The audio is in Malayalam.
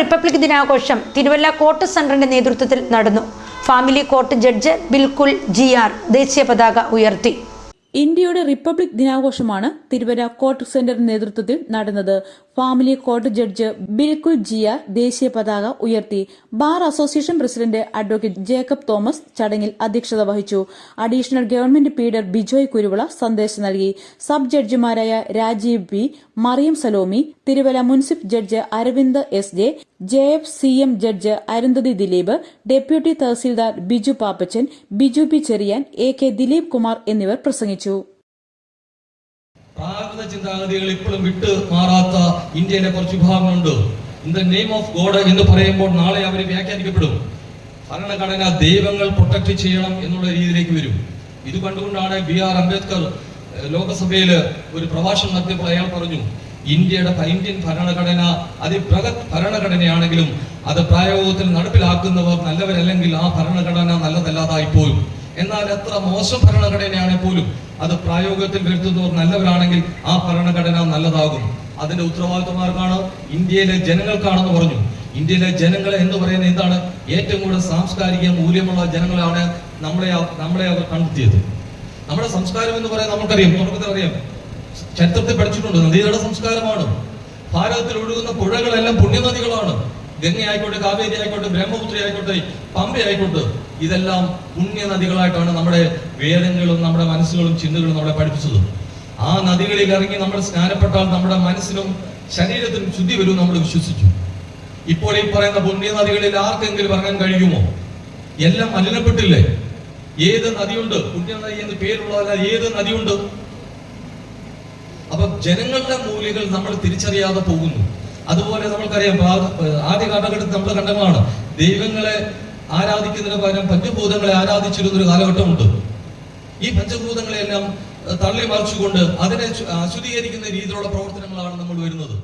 റിപ്പബ്ലിക് ദിനാഘോഷം തിരുവല്ല കോർട്ട് സെന്ററിന്റെ നേതൃത്വത്തിൽ നടന്നു. ഫാമിലി കോർട്ട് ജഡ്ജ് ബിൽകുൽ ജി ആർ ദേശീയ പതാക ഉയർത്തി. ഇന്ത്യയുടെ റിപ്പബ്ലിക് ദിനാഘോഷമാണ് തിരുവര കോർട്ട് സെന്ററിന്റെ നേതൃത്വത്തിൽ നടന്നത്. ഫാമിലി കോർട്ട് ജഡ്ജ് ബിൽകുൽ ജിയ ദേശീയ പതാക ഉയർത്തി. Bar association president advocate Jacob Thomas ചടങ്ങിൽ അധ്യക്ഷത വഹിച്ചു. Additional government pleader Bijoy Kuruvila സന്ദേശം നൽകി. സബ് ജഡ്ജിമാരായ Rajeev B Mariyam Salomi Thiruvalla munsif judge Aravind S J J F C M judge Arundhati Dileep deputy tahsildar Biju Pappachan Biju P Cherian A K Dileep Kumar എന്നിവർ പ്രസംഗിച്ചു. പ്രാകൃത ചിന്താഗതികൾ ഇപ്പോഴും വിട്ട് മാറാത്ത ഇന്ത്യയിലെ കുറച്ച് വിഭാഗങ്ങളുണ്ട്. In the name of God എന്ന് പറയുമ്പോൾ നാളെ അവർ വ്യാഖ്യാനിക്കപ്പെടും. ഭരണഘടന ദൈവങ്ങൾ പ്രൊട്ടക്ട് ചെയ്യണം എന്നുള്ള രീതിയിലേക്ക് വരും. ഇത് കണ്ടുകൊണ്ടാണ് ബി ആർ അംബേദ്കർ ലോകസഭയിൽ ഒരു പ്രഭാഷണം നടത്തിയപ്പോൾ അയാൾ പറഞ്ഞു. ഇന്ത്യയുടെ ഇന്ത്യൻ ഭരണഘടന അതിപ്രഗത് ഭരണഘടനയാണെങ്കിലും അത് പ്രായോഗത്തിൽ നടപ്പിലാക്കുന്നവർ നല്ലവരല്ലെങ്കിൽ ആ ഭരണഘടന നല്ലതല്ലാതായി പോലും എന്നാൽ എത്ര മോശം ഭരണഘടനയാണെങ്കിൽ പോലും അത് പ്രായോഗത്തിൽ വരുത്തുന്നവർ നല്ലവരാണെങ്കിൽ ആ ഭരണഘടന നല്ലതാകും. അതിന്റെ ഉത്തരവാദിത്വമാർക്കാണ് ഇന്ത്യയിലെ ജനങ്ങൾക്കാണെന്ന് പറഞ്ഞു. ഇന്ത്യയിലെ ജനങ്ങൾ എന്ന് പറയുന്നത് എന്താണ്? ഏറ്റവും കൂടുതൽ സാംസ്കാരിക മൂല്യമുള്ള ജനങ്ങളാണ് നമ്മളെ നമ്മളെ അവർ കണ്ടെത്തിയത്. നമ്മുടെ സംസ്കാരം എന്ന് പറയാൻ നമുക്കറിയാം. തുടക്കത്തിൽ അറിയാം. ചരിത്രത്തിൽ പഠിച്ചിട്ടുണ്ട്. നദീതട സംസ്കാരമാണ്. ഭാരതത്തിൽ ഒഴുകുന്ന പുഴകളെല്ലാം പുണ്യനദികളാണ്. ഗംഗ ആയിക്കോട്ടെ കാവേരി ആയിക്കോട്ടെ ബ്രഹ്മപുത്രി ആയിക്കോട്ടെ പമ്പ ആയിക്കോട്ടെ ഇതെല്ലാം പുണ്യനദികളായിട്ടാണ് നമ്മുടെ വേദങ്ങളും നമ്മുടെ മനസ്സുകളും ചിന്തകളും നമ്മളെ പഠിപ്പിച്ചത്. ആ നദികളിൽ ഇറങ്ങി നമ്മൾ സ്നാനപ്പെട്ടാൽ നമ്മുടെ മനസ്സിനും ശരീരത്തിനും ശുദ്ധി വരും നമ്മൾ വിശ്വസിച്ചു. ഇപ്പോൾ ഈ പറയുന്ന പുണ്യനദികളിൽ ആർക്കെങ്കിലും ഇറങ്ങാൻ കഴിയുമോ? എല്ലാം മലിനപ്പെട്ടില്ലേ? ഏത് നദിയുണ്ട്? പുണ്യനദി എന്ന് പേരുള്ളതല്ല ഏത് നദിയുണ്ട്? അപ്പൊ ജനങ്ങളുടെ മൂല്യങ്ങൾ നമ്മൾ തിരിച്ചറിയാതെ പോകുന്നു. അതുപോലെ നമ്മൾക്കറിയാം ആദ്യ കാലഘട്ടത്തിൽ നമ്മൾ കണ്ടതാണ് ദൈവങ്ങളെ ആരാധിക്കുന്നതിന് പകരം പഞ്ചഭൂതങ്ങളെ ആരാധിച്ചിരുന്ന ഒരു കാലഘട്ടമുണ്ട്. ഈ പഞ്ചഭൂതങ്ങളെല്ലാം തള്ളി മറിച്ചുകൊണ്ട് അതിനെ അശുദ്ധീകരിക്കുന്ന രീതിയിലുള്ള പ്രവർത്തനങ്ങളാണ് നമ്മൾ വരുന്നത്.